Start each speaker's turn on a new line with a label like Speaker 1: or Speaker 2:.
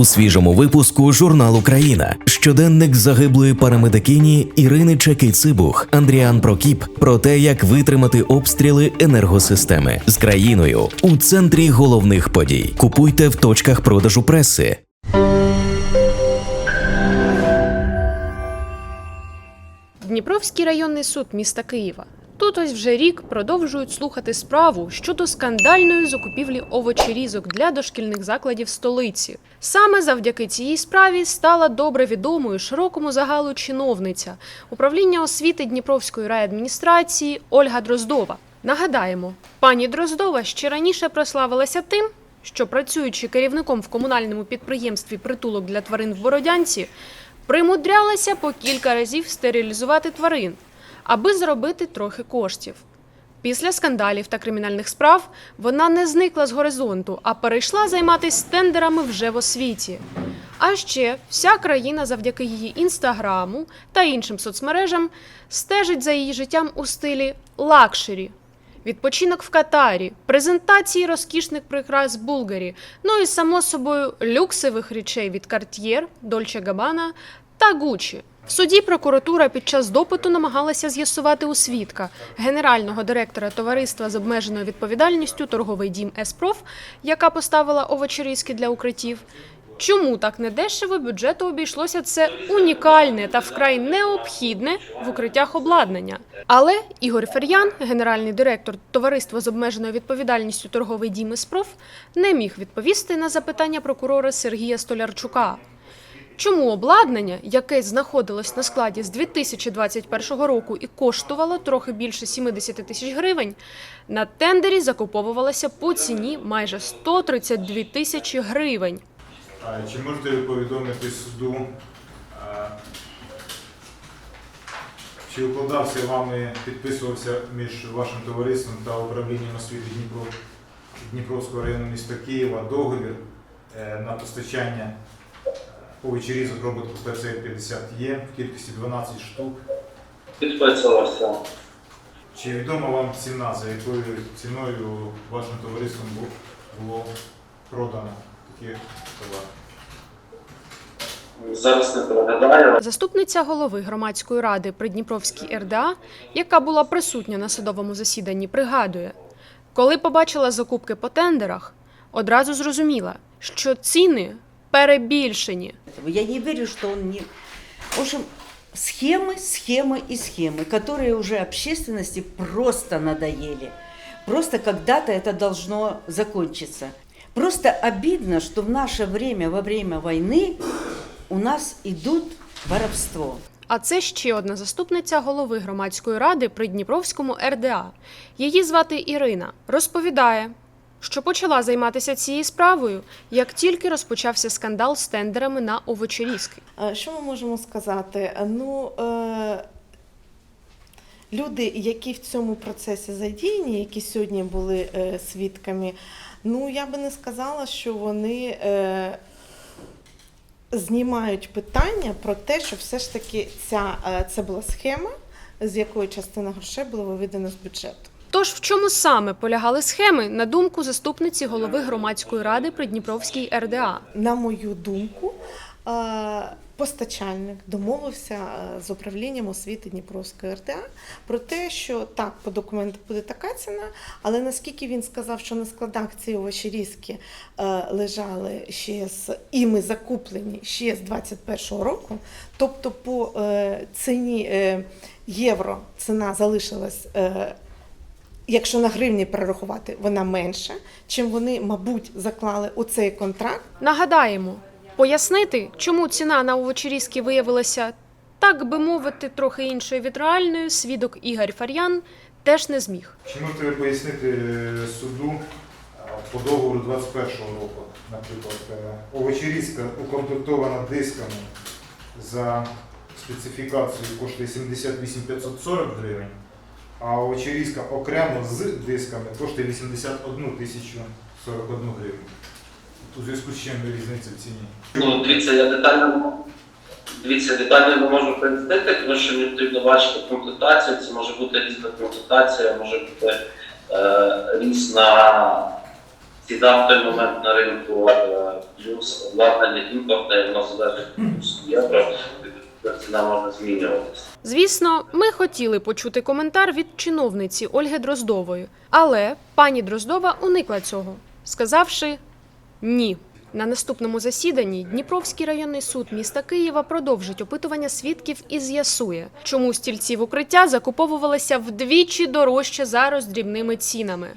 Speaker 1: у свіжому випуску журнал Україна. Щоденник загиблої парамедикині Ірини Чекий-Цибух, Андріан Прокіп про те, як витримати обстріли енергосистеми з країною у центрі головних подій. Купуйте в точках продажу преси.
Speaker 2: Дніпровський районний суд міста Києва. Тут ось вже рік продовжують слухати справу щодо скандальної закупівлі овочерізок для дошкільних закладів столиці. Саме завдяки цій справі стала добре відомою широкому загалу чиновниця управління освіти Дніпровської райадміністрації Ольга Дроздова. Нагадаємо, пані Дроздова ще раніше прославилася тим, що працюючи керівником в комунальному підприємстві притулок для тварин в Бородянці, примудрялася по кілька разів стерилізувати тварин, аби заробити трохи коштів. Після скандалів та кримінальних справ вона не зникла з горизонту, а перейшла займатися тендерами вже в освіті. А ще вся країна завдяки її інстаграму та іншим соцмережам стежить за її життям у стилі лакшері. Відпочинок в Катарі, презентації розкішних прикрас Булгарі, ну і само собою люксових речей від Cartier, Dolce Gabbana та Gucci. Суді прокуратура під час допиту намагалася з'ясувати у свідка генерального директора товариства з обмеженою відповідальністю торговий дім Еспроф, яка поставила овочерізки для укриттів. Чому так недешево бюджету обійшлося це унікальне та вкрай необхідне в укриттях обладнання? Але Ігор Фер'ян, генеральний директор товариства з обмеженою відповідальністю торговий дім «Еспроф», не міг відповісти на запитання прокурора Сергія Столярчука. Чому обладнання, яке знаходилось на складі з 2021 року і коштувало трохи більше 70 тисяч гривень, на тендері закуповувалося по ціні майже 132 тисячі гривень?
Speaker 3: Чи можете повідомити суду, чи укладався вами, підписувався між вашим товариством та управлінням освіти Дніпро, Дніпровського району міста Києва договір е, на постачання е, овочерізок роботу ПЦ-50Е в кількості 12 штук?
Speaker 4: Підписувався.
Speaker 3: Чи відома вам ціна, за якою ціною вашим товариством було продано такі товари?
Speaker 4: Зараз не пригадаю.
Speaker 2: Заступниця голови громадської ради при Дніпровській РДА, яка була присутня на судовому засіданні, пригадує, коли побачила закупки по тендерах, одразу зрозуміла, що ціни перебільшені.
Speaker 5: этого. Я не верю, что он не... В общем, схемы, схемы и схемы, которые уже общественности просто надоели. Просто когда-то это должно закончиться. Просто обидно, что в наше время, во время войны, у нас идут воровство.
Speaker 2: А це ще одна заступниця голови громадської ради при Дніпровському РДА. Її звати Ірина. Розповідає, що почала займатися цією справою, як тільки розпочався скандал з тендерами на овочерізки.
Speaker 6: Е, Що ми можемо сказати? Ну, е, люди, які в цьому процесі задіяні, які сьогодні були е, свідками, ну я би не сказала, що вони е, знімають питання про те, що все ж таки ця, е, це була схема, з якої частина грошей була виведена з бюджету.
Speaker 2: Тож в чому саме полягали схеми, на думку заступниці голови громадської ради при Дніпровській РДА?
Speaker 6: На мою думку, е, постачальник домовився е, з управлінням освіти Дніпровської РТА про те, що так, по документу буде така ціна, але наскільки він сказав, що на складах ці овочерізки е, лежали ще з і ми закуплені ще з 21-го року, тобто по е, ціні е, євро ціна залишилась. Якщо на гривні перерахувати, вона менша, чим вони, мабуть, заклали у цей контракт.
Speaker 2: Нагадаємо, пояснити, чому ціна на овочерізки виявилася, так би мовити, трохи іншою від реальної, свідок Ігор Фар'ян теж не зміг.
Speaker 3: Чи можете ви пояснити е, суду е, по договору 21-го року, наприклад, е, овочерізка укомплектована дисками за специфікацією коштує 78 540 гривень, а овочерізка окремо з дисками коштує 81 тисячу 41 гривень. У зв'язку з чим різниця в ціні?
Speaker 4: Ну, дивіться, я детально. Дивіться, детально не можу пояснити, тому що мені потрібно бачити комплектацію. Це може бути різна комплектація, може бути е, різна ціна в той момент на ринку е, плюс обладнання імпортне, воно залежить від курсу євро, ціна може змінюватися.
Speaker 2: Звісно, ми хотіли почути коментар від чиновниці Ольги Дроздової, але пані Дроздова уникла цього, сказавши ні. На наступному засіданні Дніпровський районний суд міста Києва продовжить опитування свідків і з'ясує, чому стільці в укриття закуповувалися вдвічі дорожче за роздрібними цінами.